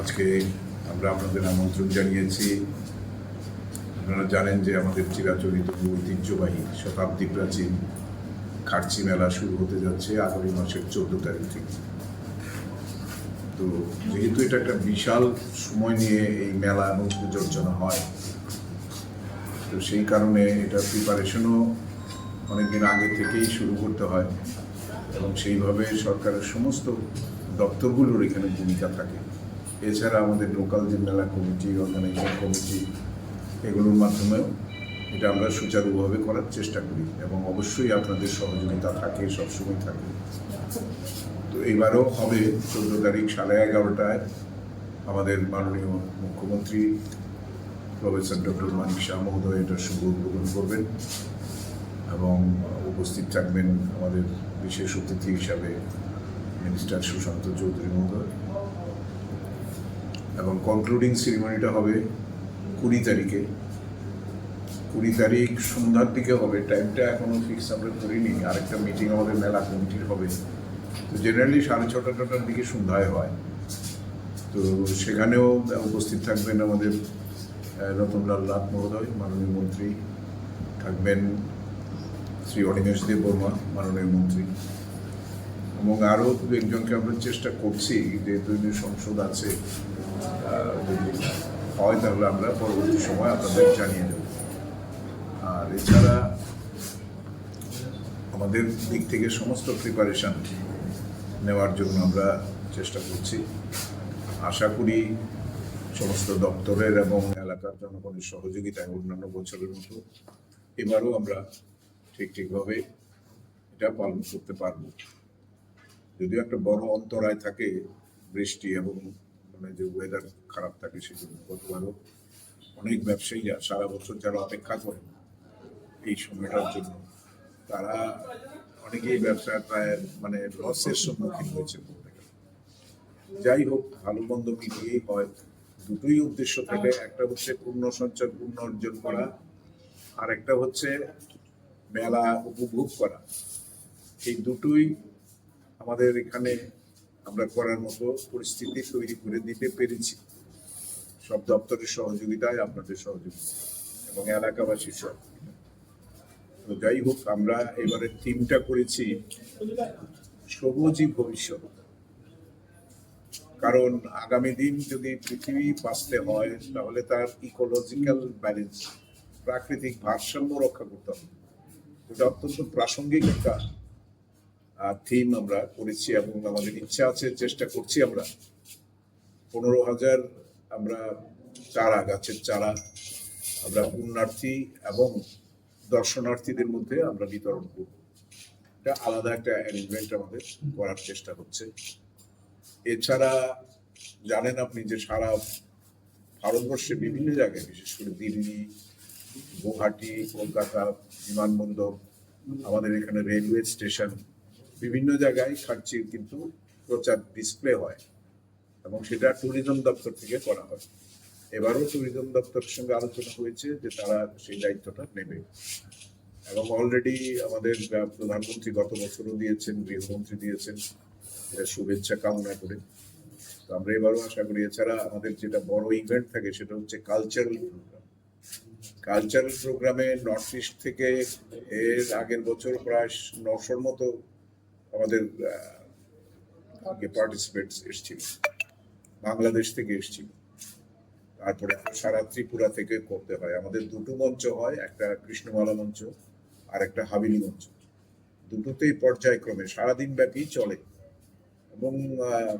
আজকে আমরা আপনাদের আমন্ত্রণ জানিয়েছি। আপনারা জানেন যে আমাদের চিরাচরিত ঐতিহ্যবাহী শতাব্দী প্রাচীন খার্চি মেলা শুরু হতে যাচ্ছে আগামী মাসের চোদ্দ তারিখ থেকে। তো যেহেতু এটা একটা বিশাল সময় নিয়ে এই মেলা এবং পুজো হয়, তো সেই কারণে এটা প্রিপারেশনও অনেকদিন আগে থেকেই শুরু করতে হয় এবং সেইভাবে সরকারের সমস্ত দপ্তরগুলোর এখানে ভূমিকা থাকে। এছাড়া আমাদের লোকাল যে মেলা কমিটি অর্গানাইজেশন কমিটি, এগুলোর মাধ্যমেও এটা আমরা সুচারুভাবে করার চেষ্টা করি এবং অবশ্যই আপনাদের সহযোগিতা থাকে, সবসময় থাকে। তো এইবারও হবে চোদ্দ তারিখ সাড়ে এগারোটায় আমাদের মাননীয় মুখ্যমন্ত্রী প্রফেসর ডক্টর মানিক শাহ মহোদয় এটার শুভ উদ্বোধন করবেন এবং উপস্থিত থাকবেন আমাদের বিশেষ অতিথি হিসাবে মিনিস্টার সুশান্ত চৌধুরী মহোদয়। এবং কনক্লুডিং সেরিমনিটা হবে কুড়ি তারিখে। কুড়ি তারিখ সন্ধ্যার দিকে হবে। টাইমটা এখনও ফিক্স আমরা করিনি। আরেকটা মিটিং আমাদের মেলা কমিটির হবে। তো জেনারেলি সাড়ে ছটা টটার দিকে সন্ধ্যায় হয়। তো সেখানেও উপস্থিত থাকবেন আমাদের রতনলাল নাথ মহোদয়, মাননীয় মন্ত্রী। থাকবেন শ্রী অনিমেষ দেব বর্মা মাননীয় মন্ত্রী। এবং আরও দু একজনকে আমরা চেষ্টা করছি যে দৈনিক সংসদ আছে যদি হয় তাহলে আমরা পরবর্তী সময় আপনাদের জানিয়ে দেব। আর এছাড়া আমাদের দিক থেকে সমস্ত প্রিপারেশান নেওয়ার জন্য আমরা চেষ্টা করছি। আশা করি সমস্ত দপ্তরের এবং এলাকার জনগণের সহযোগিতায় অন্যান্য বছরের মতো এবারও আমরা ঠিক ঠিকভাবে এটা পালন করতে পারব। যদিও একটা বড় অন্তরায় থাকে বৃষ্টি এবং মানে যে ওয়েদার খারাপ থাকে সেজন্য গতবারও অনেক ব্যবসায়ীরা সারা বছর যারা অপেক্ষা করেন এই সময়টার জন্য, তারা অনেকেই ব্যবসা প্রায় মানে লসের সম্মুখীন হয়েছে। যাই হোক, ভালো মন্দ মিলিয়েই হয় দুটোই উদ্দেশ্য থাকে, একটা হচ্ছে পূর্ণ সঞ্চয় পূর্ণ অর্জন করা আর একটা হচ্ছে মেলা উপভোগ করা এই দুটোই আমাদের এখানে আমরা করার মতো পরিস্থিতি তৈরি করে দিতে পেরেছি। সব দপ্তরের সহযোগিতায় আপনাদের সহযোগিতা এবং এলাকাবাসীর সহযোগিতা। তো যাই হোক, আমরা এবারে থিমটা করেছি সবুজই ভবিষ্যৎ। কারণ আগামী দিন যদি পৃথিবী বাঁচতে হয়, তাহলে তার ইকোলজিক্যাল ব্যালেন্স প্রাকৃতিক ভারসাম্য রক্ষা করতে হবে। এটা অত্যন্ত প্রাসঙ্গিক একটা থিম আমরা করেছি এবং আমাদের ইচ্ছা আছে, চেষ্টা করছি আমরা। পনেরো হাজার আমরা চারা, গাছের চারা আমরা পুণ্যার্থী এবং দর্শনার্থীদের মধ্যে আমরা বিতরণ করব। এটা আলাদা একটা অ্যারেঞ্জমেন্ট আমাদের করার চেষ্টা হচ্ছে। এছাড়া জানেন আপনি যে সারা ভারতবর্ষে বিভিন্ন জায়গায়, বিশেষ করে দিল্লি, গুয়াহাটি, কলকাতা, বিমানবন্দর, আমাদের এখানে রেলওয়ে স্টেশন বিভিন্ন জায়গায় খার্চির কিন্তু প্রচার ডিসপ্লে হয় এবং সেটা ট্যুরিজম দপ্তর থেকে করা হয়। এবারও ট্যুরিজম দপ্তরের সঙ্গে আলোচনা হয়েছে যে তারা সেই দায়িত্বটা নেবে। এবং অলরেডি আমাদের প্রধানমন্ত্রী গত বছরও দিয়েছেন, গৃহমন্ত্রী দিয়েছেন শুভেচ্ছা কামনা করে। তো আমরা এবারও আশা করি, এছাড়া আমাদের যেটা বড় ইভেন্ট থাকে সেটা হচ্ছে কালচারাল প্রোগ্রাম কালচারাল প্রোগ্রামে নর্থ ইস্ট থেকে এর আগের বছর প্রায় নশোর মতো আমাদের পার্টিসিপেটস এসেছিল। বাংলাদেশ থেকে এসেছিল। তারপরে সারা ত্রিপুরা থেকে করতে হয়। আমাদের দুটো মঞ্চ হয়, একটা কৃষ্ণমালা মঞ্চ আর একটা হাবিলি মঞ্চ। দুটোতেই পর্যায়ক্রমে সারাদিন ব্যাপী চলে। এবং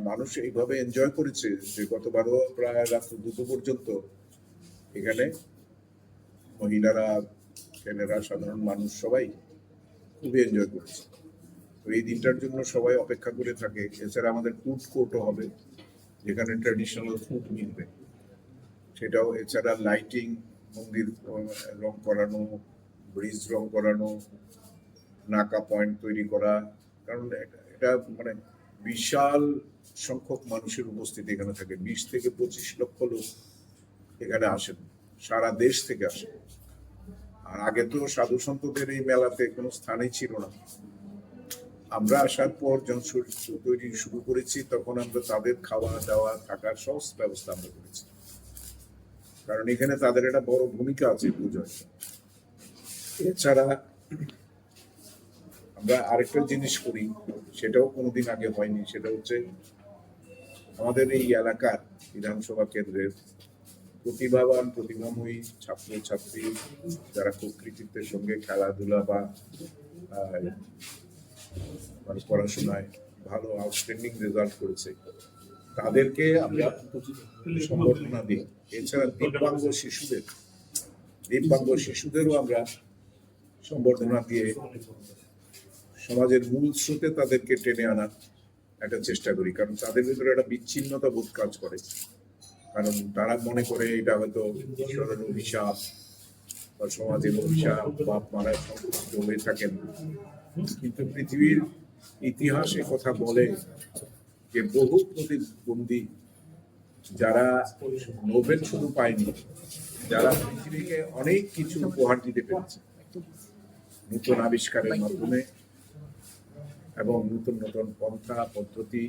মানুষ এইভাবে এনজয় করেছে যে গতবারও প্রায় রাত দুটো পর্যন্ত এখানে মহিলারা, ছেলেরা, সাধারণ মানুষ সবাই খুবই এনজয় করেছে। তো এই দিনটার জন্য সবাই অপেক্ষা করে থাকে। এছাড়া আমাদের ফুড কোর্টও হবে, যেখানে ট্র্যাডিশনাল ফুড মিলবে। সেটাও, এছাড়া লাইটিং মন্দির রং করানো ব্রিজ রং করানো, নাকা পয়েন্ট তৈরি করা, কারণ এটা- এটা মানে বিশাল সংখ্যক মানুষের উপস্থিতি এখানে থাকে। বিশ থেকে পঁচিশ লক্ষ লোক এখানে আসেন, সারা দেশ থেকে আসেন। আর আগে তো সাধু সন্তদের এই মেলাতে কোনো স্থানেই ছিল না। আমরা আসার পর যখন তৈরি শুরু করেছি, তখন আমরা তাদের খাওয়া দাওয়া থাকার সমস্ত ব্যবস্থা আমরা করেছি। কারণ এখানে তাদের একটা বড় ভূমিকা আছে পুজোর। এছাড়া আমরা আরেকটা জিনিস করি, সেটাও কোনোদিন আগে হয়নি, সেটা হচ্ছে আমাদের এই এলাকার বিধানসভা কেন্দ্রের প্রতিভাবান, প্রতিভাময়ী ছাত্র ছাত্রী যারা খুব কৃতিত্বের সঙ্গে খেলাধুলা বা আহ, মানে পড়াশোনায় ভালো আউটস্ট্যান্ডিং রেজাল্ট করেছে। তাদেরকে আমরা সম্বর্ধনা দিই। এছাড়া দিব্যাঙ্গ শিশুদের দিব্যাঙ্গ শিশুদেরও আমরা সম্বর্ধনা দিয়ে সমাজের মূল স্রোতে তাদেরকে টেনে আনার একটা চেষ্টা করি। কারণ তাদের ভিতরে একটা বিচ্ছিন্নতা বোধ কাজ করে। কারণ তারা মনে করে এটা হয়তো ঈশ্বরের অভিশাপ বা সমাজের অভিশাপ বাপ মারা সংকুচিত হয়ে থাকেন। কিন্তু পৃথিবীর ইতিহাসে কথা বলে যে বহু প্রতিবন্ধী যারা নোবেল শুধু পায়নি, যারা পৃথিবীকে অনেক কিছু উপহার দিতে পেরেছে। নতুন আবিষ্কারের মাধ্যমে এবং নতুন নতুন পন্থা, পদ্ধতি,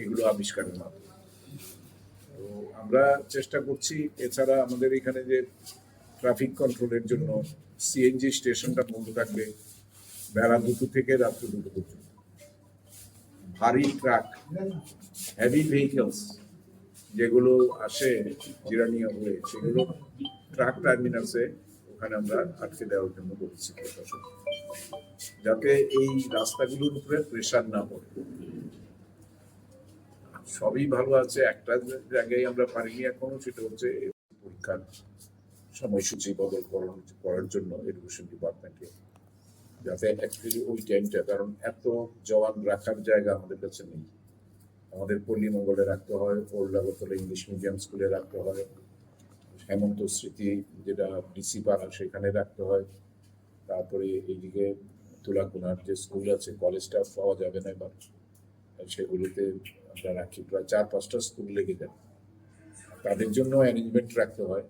এগুলো আবিষ্কারের মাধ্যমে। তো আমরা চেষ্টা করছি, এছাড়া আমাদের এখানে যে ট্রাফিক কন্ট্রোলের জন্য সিএনজি স্টেশনটা বন্ধ থাকবে। বেলা দুটো থেকে রাত্র দুটো পর্যন্ত। ভারী ট্রাক হেভি ভেহিকলস যেগুলো আসে জিরানিয়া হয়ে, সেগুলো ট্রাক টার্মিনাসে ওখানে আমরা আটকে দেওয়ার জন্য বলেছি প্রশাসন। যাতে এই রাস্তাগুলোর উপরে প্রেশার না পড়ে। সবই ভালো আছে, একটা জায়গায় আমরা পারিনি এখনও, সেটা হচ্ছে পরীক্ষার সময়সূচি বদল করার জন্য এডুকেশন ডিপার্টমেন্টকে যাতে অ্যাকচুয়ালি ওই টাইমটা কারণ এত জওয়ান রাখার জায়গা আমাদের কাছে নেই। আমাদের পল্লীমঙ্গলে রাখতে হয় ওল্ডাগতলা ইংলিশ মিডিয়াম স্কুলে রাখতে হয়, হেমন্ত স্মৃতি যেটা ডিসি পাড়া, সেখানে রাখতে হয়। তারপরে এইদিকে তুলাকুনার যে স্কুল আছে, কলেজটা পাওয়া যাবে না এবার। সেগুলিতে আমরা রাখি, প্রায় চার, পাঁচটা স্কুল লেগে যায়। তাদের জন্য অ্যারেঞ্জমেন্ট রাখতে হয়।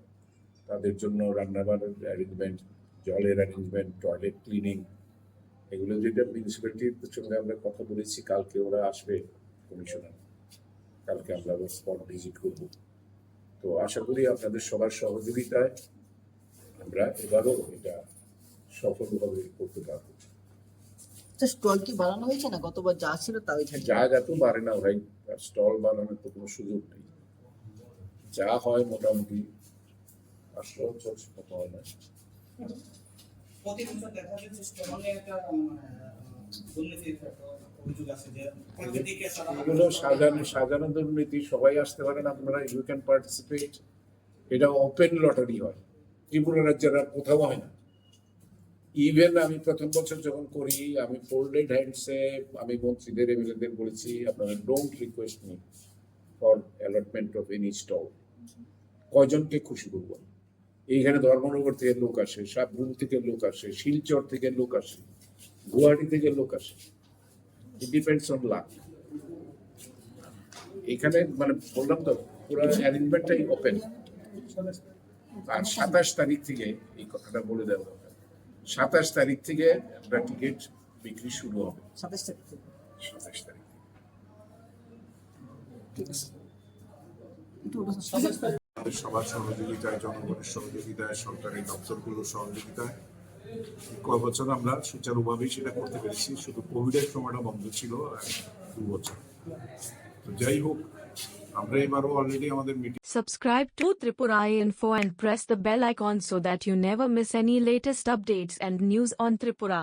তাদের জন্য রান্নাবান্নার অ্যারেঞ্জমেন্ট জলের অ্যারেঞ্জমেন্ট টয়লেট ক্লিনিং এগুলো যেটা মিউনিসিপ্যালিটির সঙ্গে আমরা কথা বলেছি কালকে ওরা আসবে কমিশনার কালকে আমরা আবার স্পট ভিজিট করব। তো আশা করি আপনাদের সবার সহযোগিতায় আমরা এবারও এটা সফলভাবে করতে পারব। স্টল কি বাড়ানো হয়েছে না? গতবার যা ছিল তাই থাকবে জায়গা তো বাড়ে না ভাই। স্টল তো কোনো সুযোগ নেই। যা হয় মোটামুটি। হয় না। সাজানো দুর্নীতি, সবাই আসতে পারেন আপনারা ইউ ক্যান পার্টিসিপেট এটা ওপেন লটারি হয়। ত্রিপুরা রাজ্যের আর কোথাও হয় না। ইভেন আমি প্রথম বছর যখন করি, আমি ফোল্ডেড হ্যান্ডসে আমি মন্ত্রীদের এমএলএদের বলেছি, আপনারা don't request me for allotment of any stall কয়জনকে খুশি করব? এইখানে ধর্মনগর থেকে লোক আসে সাবরুম থেকে লোক আসে শিলচর থেকে লোক আসে গুয়াহাটি থেকে লোক আসে। ইট ডিপেন্ডস অন লাক এখানে মানে বললাম তো পুরো অ্যারেঞ্জমেন্টটাই ওপেন আর সাতাশ তারিখ থেকে এই কথাটা বলে দেওয়া সাতাশ তারিখ থেকে আমরা টিকিট বিক্রি শুরু হবে। সাতাশ তারিখ থেকে। সাতাশ তারিখ। আমাদের সবার সহযোগিতায়, জনগণের সহযোগিতায় সরকারি দপ্তরগুলোর সহযোগিতায় কয় বছর আমরা সুচারুভাবেই সেটা করতে পেরেছি, শুধু কোভিডের সময়টা বন্ধ ছিল দু বছর তো যাই হোক, আমরা এবারও অলরেডি আমাদের meeting Subscribe to Tripura Info and press the bell icon so that you never miss any latest updates and news on Tripura.